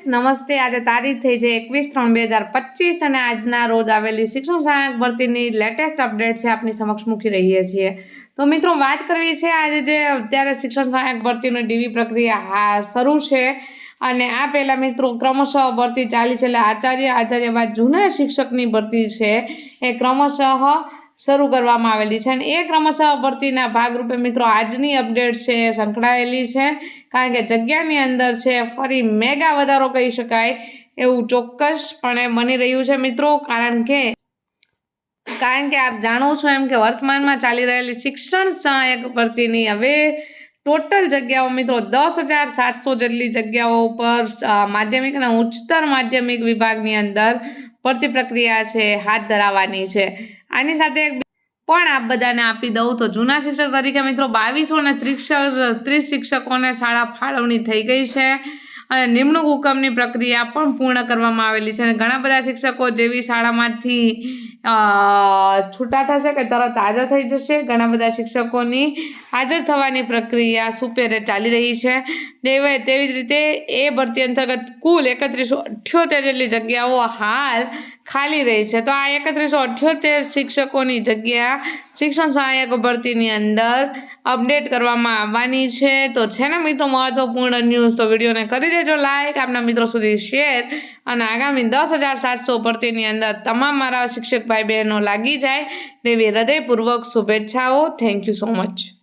Friends, નમસ્તે. આજે તારીખ થઈ છે એકવીસ ત્રણ બે હજાર પચીસ અને આજના રોજ આવેલી શિક્ષણ સહાયક ભરતીની લેટેસ્ટ અપડેટ છે આપની સમક્ષ મૂકી રહીએ છીએ. તો મિત્રો, વાત કરવી છે આજે જે અત્યારે શિક્ષણ સહાયક ભરતીની ડીવી પ્રક્રિયા શરૂ છે અને આ પહેલાં મિત્રો, ક્રમશઃ ભરતી ચાલી છે એટલે આચાર્ય આચાર્ય બાદ જૂના શિક્ષકની ભરતી છે. એ ક્રમશઃ શરૂ કરવામાં આવેલી છે. અને એ ક્રમશઃ ભરતીના ભાગરૂપે મિત્રો આજની અપડેટ છે, સંકળાયેલી છે. કારણ કે જગ્યાની અંદર છે, ફરી મેગા વધારો કહી શકાય એવું ચોક્કસપણે બની રહ્યું છે મિત્રો. કારણ કે કારણ કે આપ જાણો છો એમ કે વર્તમાનમાં ચાલી રહેલી શિક્ષણ સહાયક ભરતીની હવે ટોટલ જગ્યાઓ મિત્રો દસ હજાર સાતસો જેટલી જગ્યાઓ ઉપર માધ્યમિક અને ઉચ્ચતર માધ્યમિક વિભાગની અંદર ભરતી પ્રક્રિયા છે, હાથ ધરાવવાની છે. આની સાથે પણ આપ બધાને આપી દઉં તો જૂના શિક્ષક તરીકે મિત્રો બાવીસો ને ત્રીસ ત્રીસ શિક્ષકોને શાળા ફાળવણી થઈ ગઈ છે. અને નિમણૂક હુકમની પ્રક્રિયા પણ પૂર્ણ કરવામાં આવેલી છે અને ઘણા બધા શિક્ષકો જેવી શાળામાંથી છૂટા થશે કે તરત હાજર થઈ જશે. ઘણા બધા શિક્ષકોની હાજર થવાની પ્રક્રિયા સુપેરે ચાલી રહી છે. તેવે તેવી જ રીતે એ ભરતી અંતર્ગત કુલ એકત્રીસો અઠ્યોતેર જેટલી જગ્યાઓ હાલ ખાલી રહી છે. તો આ એકત્રીસો અઠ્યોતેર શિક્ષકોની જગ્યા શિક્ષણ સહાયક ભરતીની અંદર અપડેટ કરવામાં આવવાની છે. તો છે ને મિત્રો મહત્વપૂર્ણ ન્યૂઝ, તો વિડીયોને કરી દેજો લાઈક, આપના મિત્રો સુધી શેર અને આગામી દસ હજાર સાતસો ભરતીની અંદર તમામ મારા શિક્ષક ભાઈ બહેનો લાગી જાય તેવી હૃદયપૂર્વક શુભેચ્છાઓ. Thank you so much